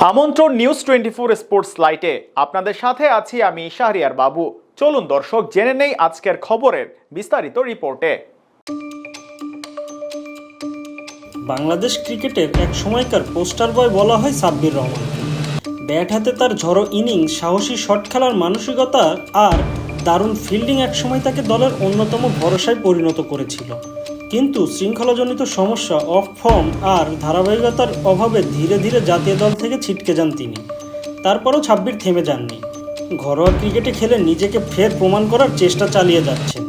আমন্ত্রণ news twenty four sports লাইটে আপনাদের সাথে আছি আমি শাহরিয়ার বাবু। চলুন দর্শক, জেনে নেই আজকের খবরের বিস্তারিত রিপোর্টে। বাংলাদেশ ক্রিকেটের এক সময়কার পোস্টার বয় বলা হয় সাব্বির রহমান। ব্যাট হাতে তার ঝড়ো ইনিংস, সাহসী শট খেলার মানসিকতা আর দারুণ ফিল্ডিং একসময় তাকে দলের অন্যতম ভরসায় পরিণত করেছিল। কিন্তু শৃঙ্খলাজনিত সমস্যা অফ ফর্ম আর ধারাবাহিকতার অভাবে ধীরে ধীরে জাতীয় দল থেকে ছিটকে যান তিনি। তারপরও ছাব্বির থেমে যাননি। ঘরোয়া ক্রিকেটে খেলে নিজেকে ফের প্রমাণ করার চেষ্টা চালিয়ে যাচ্ছেন।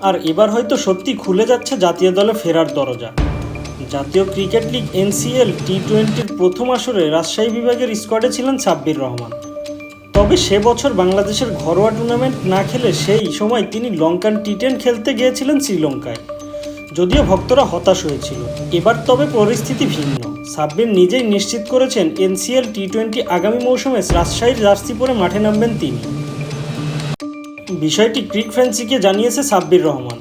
আর এবার হয়তো সত্যি খুলে যাচ্ছে জাতীয় দলে ফেরার দরজা। জাতীয় ক্রিকেট লিগ এনসিএল টি টোয়েন্টির প্রথম আসরে রাজশাহী বিভাগের স্কোয়াডে ছিলেন সাব্বির রহমান। তবে সে বছর বাংলাদেশের ঘরোয়া টুর্নামেন্ট না খেলে সেই সময় তিনি লঙ্কান টি টেন খেলতে গিয়েছিলেন শ্রীলঙ্কায়। যদিও ভক্তরা হতাশ হয়েছিল। এবার তবে পরিস্থিতি ভিন্ন। সাব্বির নিজেই নিশ্চিত করেছেন, এনসিএল টি টোয়েন্টি আগামী মৌসুমে রাজশাহীর জার্সি পরে মাঠে নামবেন তিনি। বিষয়টি ক্রিক ফ্যান্সিকে জানিয়েছে সাব্বির রহমান।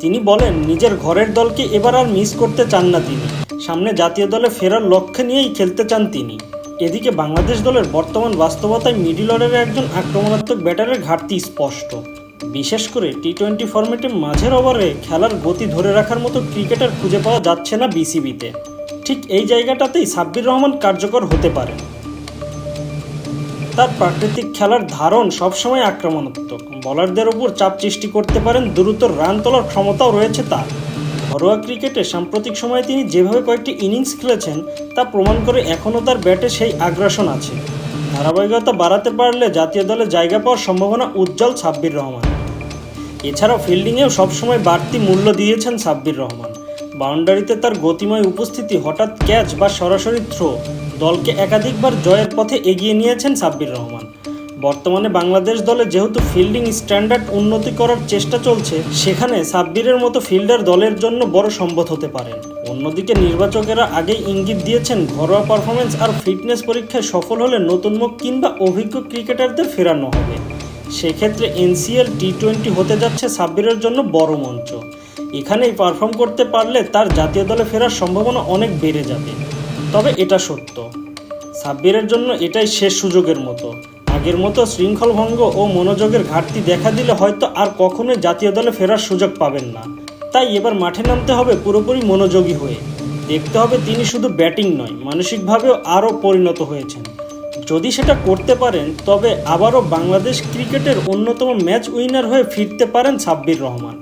তিনি বলেন, নিজের ঘরের দলকে এবার আর মিস করতে চান না তিনি। সামনে জাতীয় দলে ফেরার লক্ষ্য নিয়েই খেলতে চান তিনি। এদিকে বাংলাদেশ দলের বর্তমান বাস্তবতায় মিডিল অর্ডারের একজন আক্রমণাত্মক ব্যাটারের ঘাটতি স্পষ্ট। বিশেষ করে টি টোয়েন্টি ফরম্যাটে মাঝের ওভারে খেলার গতি ধরে রাখার মতো ক্রিকেটার খুঁজে পাওয়া যাচ্ছে না বিসিবিতে ঠিক এই জায়গাটাতেই সাব্বির রহমান কার্যকর হতে পারে। তার প্রাকৃতিক খেলার ধারণ সবসময় আক্রমণাত্মক। বলারদের ওপর চাপ সৃষ্টি করতে পারেন, দ্রুত রান তোলার ক্ষমতাও রয়েছে তার। ঘরোয়া ক্রিকেটে সাম্প্রতিক সময়ে তিনি যেভাবে কয়েকটি ইনিংস খেলেছেন, তা প্রমাণ করে এখনও তার ব্যাটে সেই আগ্রাসন আছে। ধারাবাহিকতা বাড়াতে পারলে জাতীয় দলে জায়গা পাওয়ার সম্ভাবনা উজ্জ্বল সাব্বির রহমান। এছাড়াও ফিল্ডিংয়েও সবসময় বাড়তি মূল্য দিয়েছেন সাব্বির রহমান। বাউন্ডারিতে তার গতিময় উপস্থিতি হঠাৎ ক্যাচ বা সরাসরি থ্রো, দলকে একাধিকবার জয়ের পথে এগিয়ে নিয়েছেন সাব্বির রহমান। বর্তমানে বাংলাদেশ দলে যেহেতু ফিল্ডিং স্ট্যান্ডার্ড উন্নতি করার চেষ্টা চলছে, সেখানে সাব্বিরের মতো ফিল্ডার দলের জন্য বড় সম্পদ হতে পারেন অন্যদিকে নির্বাচকেরা আগেই ইঙ্গিত দিয়েছেন, ঘরোয়া পারফরমেন্স আর ফিটনেস পরীক্ষায় সফল হলে নতুন মুখ কিংবা অভিজ্ঞ ক্রিকেটারদের ফেরানো হবে। সেক্ষেত্রে এনসিএল টি টোয়েন্টি হতে যাচ্ছে সাব্বিরের জন্য বড় মঞ্চ। এখানেই পারফর্ম করতে পারলে তার জাতীয় দলে ফেরার সম্ভাবনা অনেক বেড়ে যাবে। তবে এটা সত্য। সাব্বিরের জন্য এটাই শেষ সুযোগের মতো। আগের মতো শৃঙ্খলভঙ্গ ও মনোযোগের ঘাটতি দেখা দিলে হয়তো আর কখনোই জাতীয় দলে ফেরার সুযোগ পাবেন না। তাই এবার মাঠে নামতে হবে পুরোপুরি মনোযোগী হয়ে। দেখতে হবে তিনি শুধু ব্যাটিং নয়, মানসিকভাবেও আরও পরিণত হয়েছেন। যদি সেটা করতে পারেন, তবে আবারও বাংলাদেশ ক্রিকেটের অন্যতম ম্যাচ উইনার হয়ে ফিরতে পারেন সাব্বির রহমান।